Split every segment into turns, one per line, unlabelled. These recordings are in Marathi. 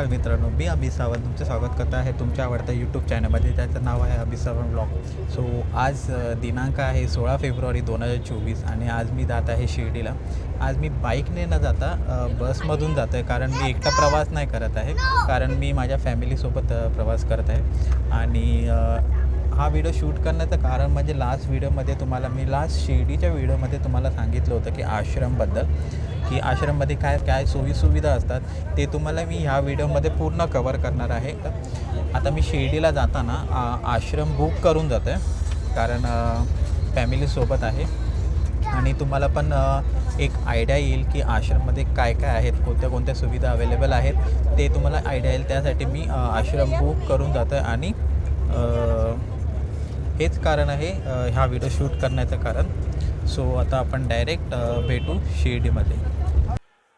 नमस्कार मित्रांनो मी अभि सावंत तुमचं स्वागत करत आहे तुमच्या आवडत्या यूट्यूब चॅनलमध्ये त्याचं नाव आहे अभि सावंत ब्लॉग सो आज दिनांक आहे सोळा फेब्रुवारी दोन हजार चोवीस आणि आज मी जात आहे शिर्डीला. आज मी बाईकने न जाता बसमधून जातो आहे कारण मी एकटा प्रवास नाही करत आहे. कारण मी माझ्या फॅमिलीसोबत प्रवास करत आहे. आणि हा व्हिडिओ शूट करण्याचं कारण म्हणजे लास्ट व्हिडिओमध्ये तुम्हाला मी लास्ट शिर्डीच्या व्हिडिओमध्ये तुम्हाला सांगितलं होतं की आश्रमबद्दल की आश्रममध्ये काय काय सोयीसुविधा असतात ते तुम्हाला मी ह्या व्हिडिओमध्ये पूर्ण कवर करणार आहे. आता मी शिर्डीला जाताना आश्रम बुक करून जातो आहे कारण फॅमिलीसोबत आहे. आणि तुम्हाला पण एक आयडिया येईल की आश्रममध्ये काय काय आहेत कोणत्या कोणत्या सुविधा अवेलेबल आहेत ते तुम्हाला आयडिया येईल. त्यासाठी मी आश्रम बुक करून जातो आहे आणि हेच कारण आहे हा ह्या व्हिडिओ शूट करण्याचं कारण. सो आता आपण डायरेक्ट भेटू शिर्डीमध्ये.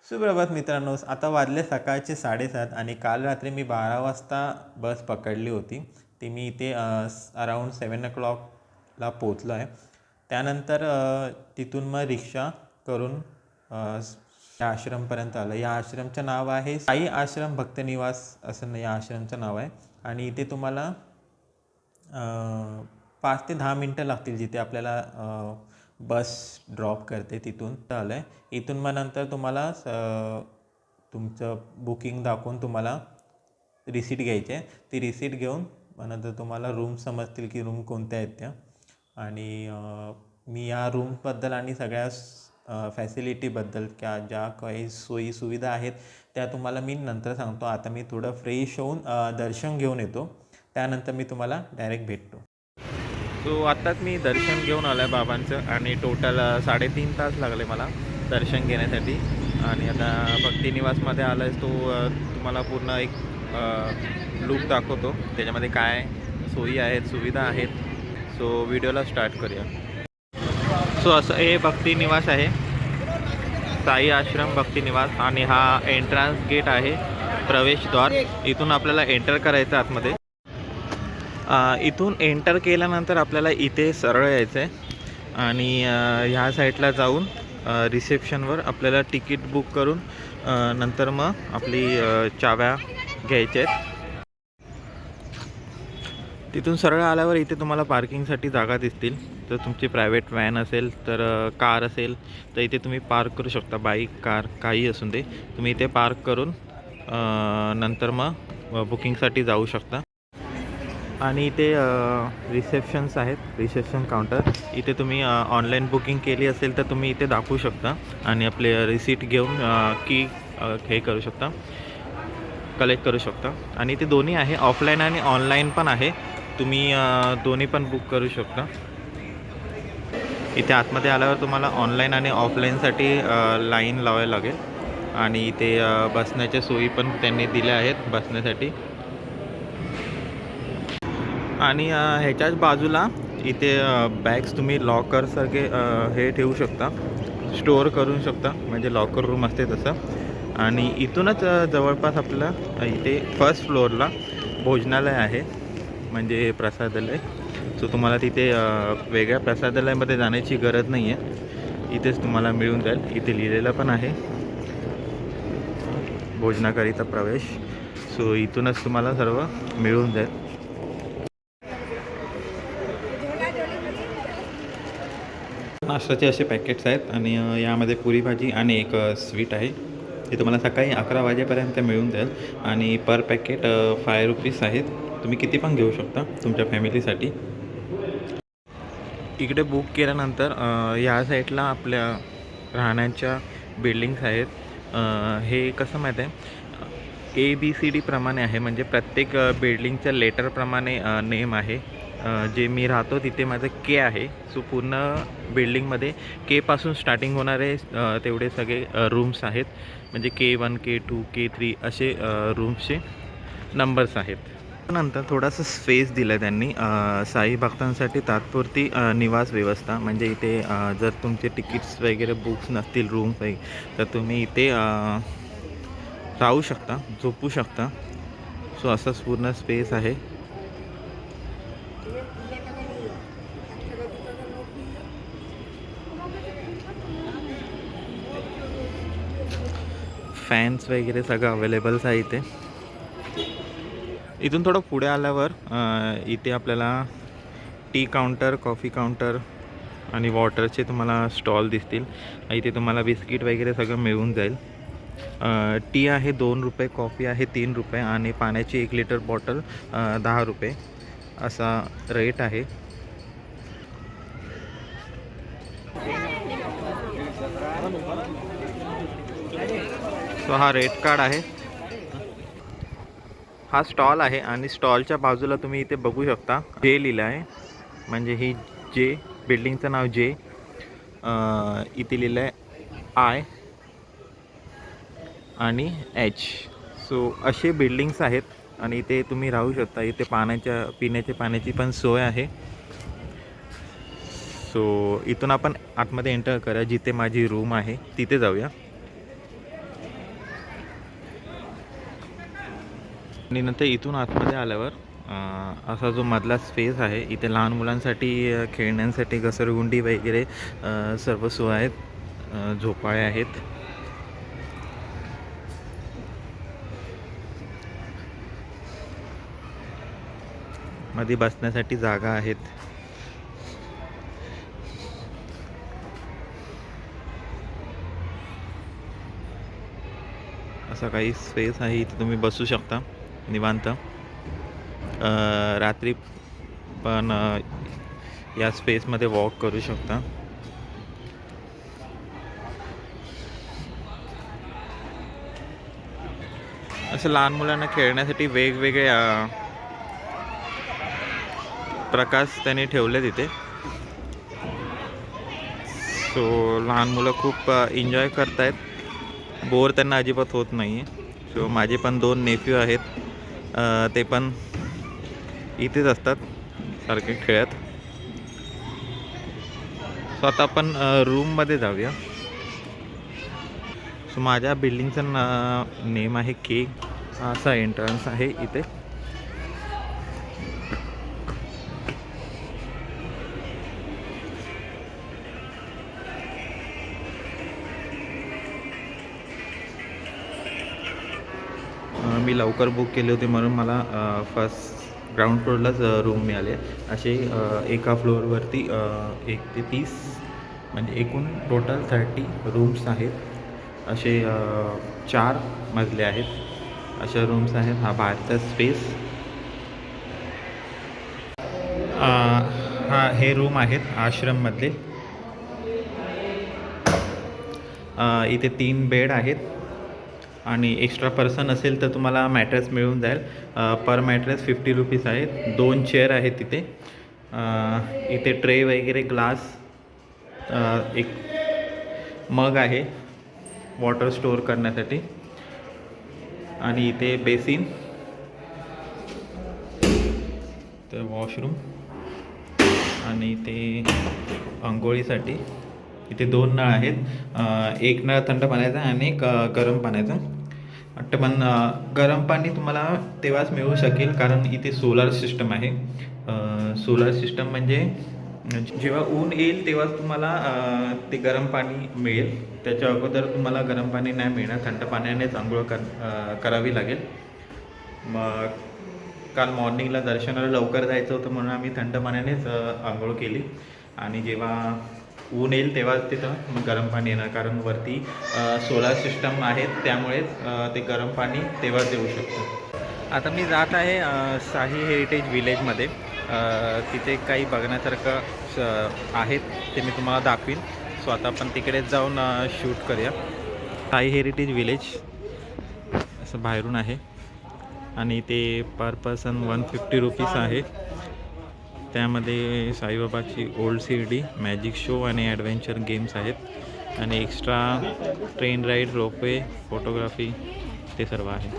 सुप्रभात मित्रांनो आता वाजले सकाळचे साडेसात आणि काल रात्री मी बारा वाजता बस पकडली होती. ती मी इथे अराऊंड सेवन ओ क्लॉकला पोचलो आहे त्यानंतर तिथून मग रिक्षा करून या आश्रमपर्यंत आलं या आश्रमचं नाव आहे साई आश्रम भक्तनिवास असं या आश्रमचं नाव आहे. आणि इथे तुम्हाला पाच ते दहा मिनटं लागतील जिथे आपल्याला बस ड्रॉप करते तिथून आलं आहे इथून मग नंतर तुम्हाला स- तुमचं बुकिंग दाखवून तुम्हाला रिसीट घ्यायची. आहे ती रिसीट घेऊन मग नंतर तुम्हाला रूम समजतील की रूम कोणत्या आहेत त्या. आणि मी या रूमबद्दल आणि सगळ्या फॅसिलिटीबद्दल क्या ज्या काही सोयी सुविधा आहेत त्या तुम्हाला मी नंतर सांगतो. आता मी थोडं फ्रेश होऊन दर्शन घेऊन येतो. त्यानंतर मी तुम्हाला डायरेक्ट भेटतो. सो आत्ताच मी दर्शन घेऊन आलो आहे बाबांचं आणि टोटल साडेतीन तास लागले मला दर्शन घेण्यासाठी. आणि आता भक्तिनिवासमध्ये आलं आहे तो तुम्हाला पूर्ण एक लूक दाखवतो. त्याच्यामध्ये काय सोयी आहेत सुविधा आहेत. सो व्हिडिओला स्टार्ट करूया. सो असं हे भक्तिनिवास आहे. साई आश्रम भक्तिनिवास आणि हा एंट्रान्स गेट आहे. प्रवेशद्वार इथून आपल्याला एंटर करायचं आतमध्ये. इथून एंटर केल्यानंतर आपल्याला इथे सरळ यायचं आहे आणि ह्या साईडला जाऊन रिसेप्शनवर आपल्याला तिकीट बुक करून नंतर मग आपली चाव्या घ्यायच्या आहेत तिथून सरळ आल्यावर इथे तुम्हाला पार्किंगसाठी जागा दिसतील. जर तुमची प्रायव्हेट व्हॅन असेल तर कार असेल तर इथे तुम्ही पार्क करू शकता. बाईक कार काही असून दे. तुम्ही इथे पार्क करून नंतर मग बुकिंगसाठी जाऊ शकता. आणि इथे रिसेप्शन्स आहेत रिसेप्शन काउंटर इथे तुम्ही ऑनलाईन बुकिंग केली असेल तर तुम्ही इथे दाखवू शकता आणि आपले रिसीट घेऊन की हे करू शकता कलेक्ट करू शकता. आणि ते दोन्ही आहे ऑफलाईन आणि ऑनलाईन पण आहे. तुम्ही दोन्ही पण बुक करू शकता. इथे आतमध्ये आल्यावर तुम्हाला ऑनलाईन आणि ऑफलाईनसाठी लाईन लावायला लागेल. आणि इथे बसण्याच्या सोयी पण त्यांनी दिल्या आहेत बसण्यासाठी. आणि ह्याच्याच बाजूला इथे बॅग्स तुम्ही लॉकरसारखे हे ठेवू शकता. स्टोअर करू शकता. म्हणजे लॉकर रूम असते तसं. आणि इथूनच जवळपास आपलं इथे फर्स्ट फ्लोअरला भोजनालय आहे. म्हणजे प्रसादालय. सो तुम्हाला तिथे वेगळ्या प्रसादालयामध्ये जाण्याची गरज नाही आहे इथेच तुम्हाला मिळून जाईल. इथे लिहिलेलं पण आहे. भोजनाकरिता प्रवेश. सो इथूनच तुम्हाला सर्व मिळून जाईल. नाश्त्याचे असे पॅकेट्स आहेत आणि यामध्ये पुरी भाजी आणि एक स्वीट आहे. ते तुम्हाला सकाळी अकरा वाजेपर्यंत मिळून जाईल आणि पर पॅकेट फाय रुपीज आहेत. तुम्ही किती पण घेऊ शकता तुमच्या फॅमिलीसाठी इकडे बुक केल्यानंतर या साईडला आपल्या राहण्याच्या बिल्डिंग्स आहेत. हे कसं माहीत आहे? ए बी सी डी प्रमाणे आहे. म्हणजे प्रत्येक बिल्डिंगच्या लेटरप्रमाणे नेम आहे. जे मी राहतो तिथे माझं के आहे. सो पूर्ण बिल्डिंगमध्ये केपासून स्टार्टिंग होणारे तेवढे सगळे रूम्स आहेत. म्हणजे K one K two K three असे रूम्सचे नंबर्स आहेत. नंतर थोडासा स्पेस दिला आहे त्यांनी साई भक्तांसाठी तात्पुरती निवास व्यवस्था. म्हणजे इथे जर तुमचे तिकीट्स वगैरे बुक्स नसतील रूम वगैरे तर तुम्ही इथे राहू शकता झोपू शकता. सो असाच पूर्ण स्पेस आहे. फॅन्स वगैरे सगळं अवेलेबल्स आहे इथे. इथून थोडं पुढे आल्यावर इथे आपल्याला टी काउंटर कॉफी काउंटर आणि वॉटरचे तुम्हाला स्टॉल दिसतील. इथे तुम्हाला बिस्किट वगैरे सगळं मिळून जाईल. टी आहे दोन रुपये कॉफी आहे तीन रुपये आणि पाण्याची एक लिटर बॉटल दहा रुपये. असा रेट आहे. सो हा रेट कार्ड आहे. हा स्टॉल आहे आणि स्टॉलच्या बाजूला तुम्ही इथे बघू शकता. जे लिहिलं आहे म्हणजे ही जे बिल्डिंगचं नाव जे इथे लिहिलं आहे आय आणि एच. सो असे बिल्डिंग्स आहेत आणि इथे तुम्ही राहू शकता. इथे पाण्याच्या पिण्याच्या पाण्याची पण सोय आहे. सो इथून आपण आतमध्ये एंटर करा जिथे माझी रूम आहे. तिथे जाऊया. आणि नंतर इथून आतमध्ये आल्यावर असा जो मधला स्पेस आहे इथे लहान मुलांसाठी खेळण्यांसाठी घसरगुंडी वगैरे सर्व सोय आहेत झोपाळे आहेत. मध्ये बसण्यासाठी जागा आहेत. असा काही स्पेस आहे इथे तुम्ही बसू शकता. निवांत. रात्री पण या स्पेसमध्ये वॉक करू शकता. असं लहान मुलांना खेळण्यासाठी वेगवेगळे प्रकाश त्यांनी ठेवले तिथे सो लहान मुलं खूप एन्जॉय करतायत. बोर त्यांना अजिबात होत नाही आहे सो माझे पण दोन नेफ्यू आहेत. ते पण इथेच असतात सारखे खेळत. सो आता आपण रूममध्ये जाऊया. सो माझ्या बिल्डिंगचं ना नेम आहे के असा एंट्रन्स आहे इथे. मी लवकर बुक केले होते म्हणून मला फर्स्ट ग्राउंड फ्लोअरलाच रूम मिळाले. असे एका फ्लोअरवरती एक ते तीस म्हणजे एकूण टोटल थर्टी रूम्स आहेत. असे चार मजले आहेत. अशा रूम्स आहेत. हा बाहेरचा स्पेस हा हे रूम आहेत आश्रममधले इथे तीन बेड आहेत. आणि एक्स्ट्रा पर्सन असेल तर तुम्हाला मॅट्रेस मिळून जाईल. पर मॅट्रेस फिफ्टी रुपीज आहेत दोन चेअर आहेत तिथे इथे ट्रे वगैरे ग्लास एक मग आहे. वॉटर स्टोअर करण्यासाठी. आणि इथे बेसिन तर वॉशरूम आणि इथे आंघोळीसाठी. इथे दोन नळ आहेत. एक नळ थंड पाण्याचा आणि एक गरम पाण्याचा. वाटतं. पण गरम पाणी तुम्हाला तेव्हाच मिळू शकेल कारण इथे सोलार सिस्टम आहे. सोलार सिस्टम म्हणजे जेव्हा ऊन येईल तेव्हाच तुम्हाला ते गरम पाणी मिळेल. त्याच्या अगोदर तुम्हाला गरम पाणी नाही मिळणार. थंड पाण्यानेच आंघोळ कर करावी लागेल. मग काल मॉर्निंगला दर्शनाला लवकर जायचं होतं म्हणून आम्ही थंड पाण्यानेच आंघोळ केली. आणि जेव्हा ऊन येईल तेव्हा तिथं गरम पाणी येणार. कारण वरती सोलार सिस्टम आहेत त्यामुळेच ते गरम पाणी तेव्हाच येऊ शकतं आता मी जात आहे अ, साही हेरिटेज विलेजमध्ये तिथे काही बघण्यासारखं स- आहेत ते मी तुम्हाला दाखवीन. सो आता आपण तिकडेच जाऊन शूट करूया. साई हेरिटेज विलेज असं बाहेरून आहे. आणि ते per person one fifty rupees आहे. त्यामध्ये साईबाबाची old C D magic show आणि ॲडव्हेंचर गेम्स आहेत. आणि extra train ride ropeway photography ते सर्व आहे.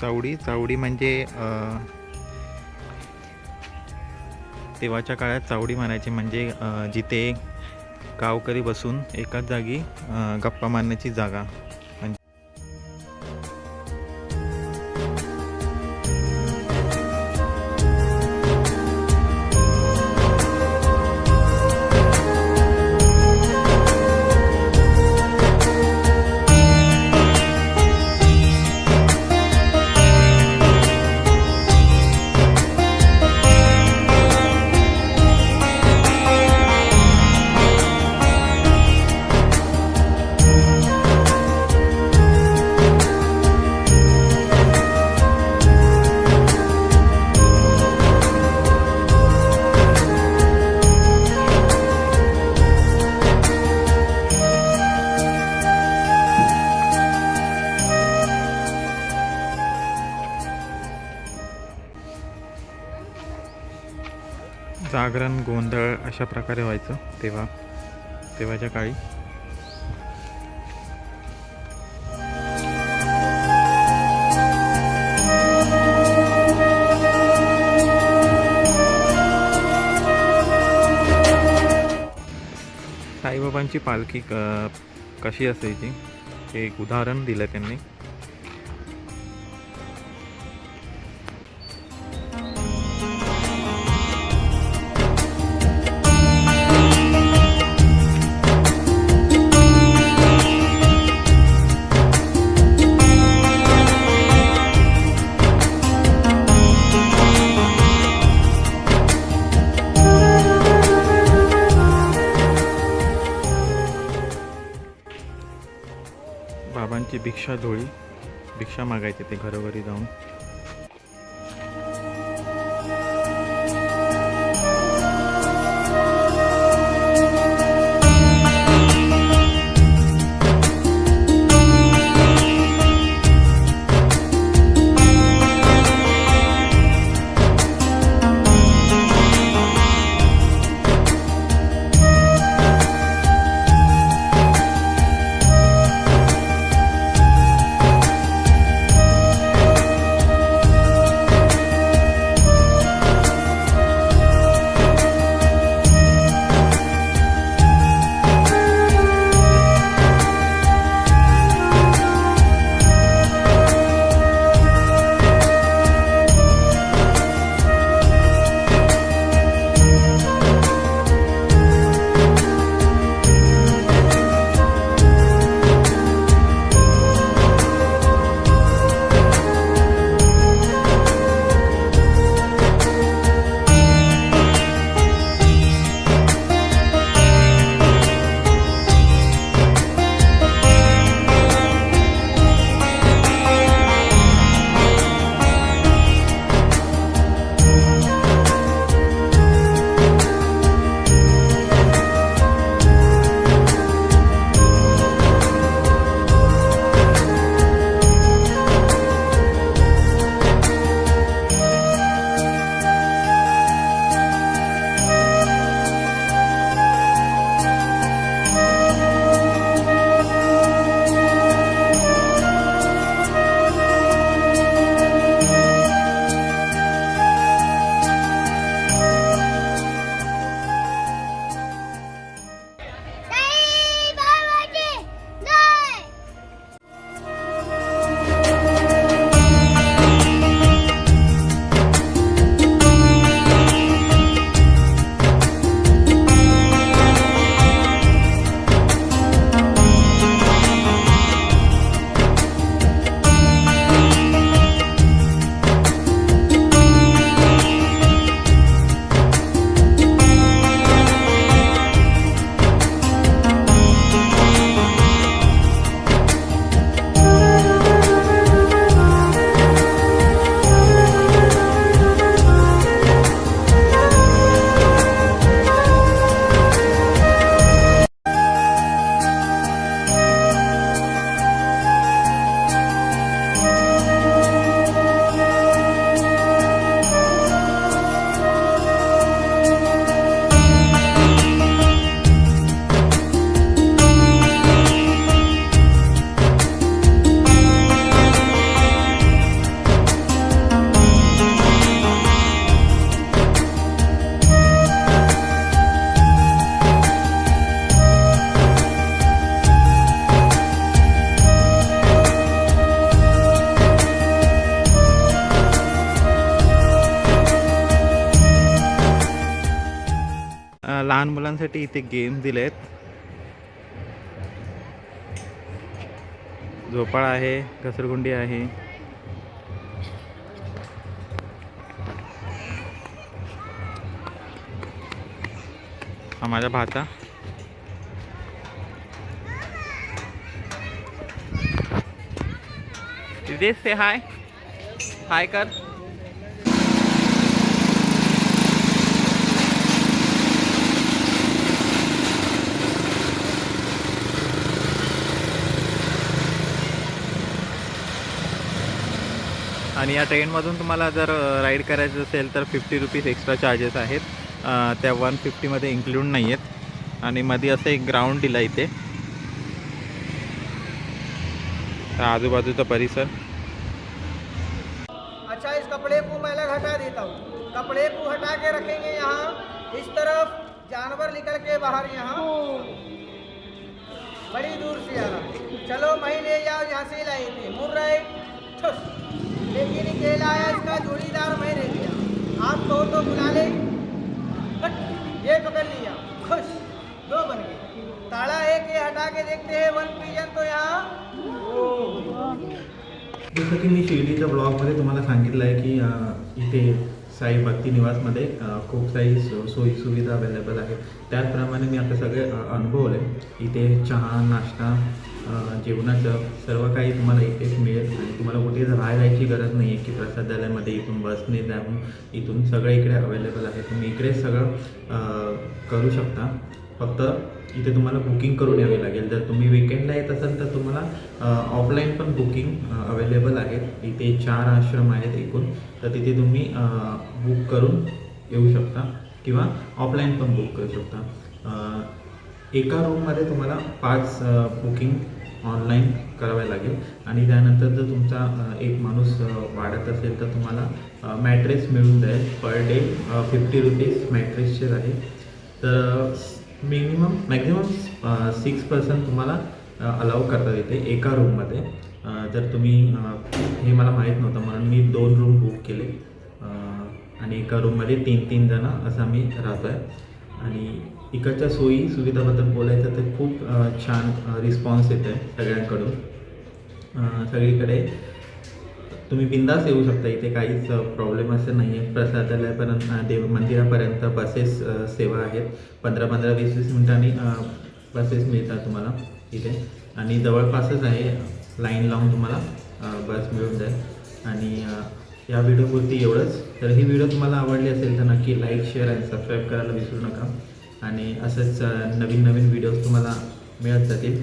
चावडी चावडी म्हणजे तेव्हाच्या काळात चावडी म्हणायची म्हणजे जिथे गावकरी बसून एकाच जागी गप्पा मारण्याची जागा. अशा प्रकारे व्हायचं तेव्हा तेव्हाच्या काळी. साईबाबांची पालखी क कशी असायची? हे एक उदाहरण दिलं त्यांनी. त्यांची भिक्षा धोळी भिक्षा मागायचे ते घरोघरी जाऊन. मुलांसाठी इथे गेम दिले आहेत झोपाळा आहे घसरगुंडी आहे. हा माझा भाचा तिथेच से हाय हाय कर. आणि या ट्रेनमधून तुम्हाला जर राईड करायचं असेल तर फिफ्टी रुपीज एक्स्ट्रा चार्जेस आहेत. त्या वन फिफ्टीमध्ये इन्क्लूड नाही आहेत आणि मध्ये असं एक ग्राउंड दिला इथे. आजूबाजूचा परिसर.
अच्छा इस कपड़े को मैं हटा देता हूँ। कपड़े को हटा के रखेंगे यहाँ। इस तरफ जानवर निकल के बाहर यहाँ। बड़ी दूर से आ रहा। चलो मैं ले जाओ यहाँ से लाए थे। मुर ठुस। लेकिन अकेला आया इसका जोड़ीदार मैं रह गया आप कहो तो बुला ले। ये पकड़ लिया। खुश। दो बन गए। ताला एक ये हटा के देखते हैं वन पिजन तो यहाँ।
जसं की मी शिर्डीच्या ब्लॉगमध्ये तुम्हाला सांगितलं आहे की इथे साई भक्ती निवासमध्ये खूप सारी सो सोयी सुविधा अवेलेबल आहेत. त्याचप्रमाणे मी आता सगळे अनुभवले. इथे चहा नाश्ता जेवणाचं सर्व काही तुम्हाला इथेच मिळेल. आणि तुम्हाला कुठे राहायची गरज नाही आहे की प्रसादालयामध्ये इथून बसने जाऊन इथून सगळं इकडे अवेलेबल आहे. तुम्ही इकडे सगळं करू शकता. फक्त इथे तुम्हाला बुकिंग करून यावे लागेल. जर तुम्ही विकेंडला येत असाल तर तुम्हाला ऑफलाईन पण बुकिंग अवेलेबल आहेत. इथे चार आश्रम आहेत एकूण. तर तिथे तुम्ही बुक करून येऊ शकता किंवा ऑफलाईन पण बुक करू शकता. एका रूममध्ये तुम्हाला पाच बुकिंग ऑनलाईन करावे लागेल. आणि त्यानंतर जर तुमचा एक माणूस वाढत असेल तर तुम्हाला मॅट्रेस मिळून जाईल. पर डे फिफ्टी रुपीज मॅट्रेसचे आहे. तर मिनिमम मॅक्झिमम सिक्स पर्सन तुम्हाला अलाव करता येते एका रूममध्ये जर तुम्ही हे मला माहीत नव्हतं म्हणून मी दोन रूम बुक केले. आणि एका रूममध्ये तीन तीन जणं असं आम्ही राहतो आहे आणि इकडच्या सोयी सुविधाबद्दल बोलायचं तर खूप छान रिस्पॉन्स येतो आहे सगळ्यांकडून. सगळीकडे तुम्ही बिंदास येऊ शकता इथे काहीच प्रॉब्लेम असं नाही आहे प्रसादालयापर्यंत देव मंदिरापर्यंत बसेस सेवा आहेत. पंधरा पंधरा वीस वीस मिनिटांनी बसेस मिळतात तुम्हाला इथे. आणि जवळपासच आहे लाईन लावून तुम्हाला बस मिळून जाईल. आणि या व्हिडिओपुरती एवढंच. तर ही व्हिडिओ तुम्हाला आवडली असेल तर नक्की लाईक शेअर आणि सबस्क्राईब करायला विसरू नका. आणि असंच नवीन नवीन व्हिडिओज तुम्हाला मिळत जातील.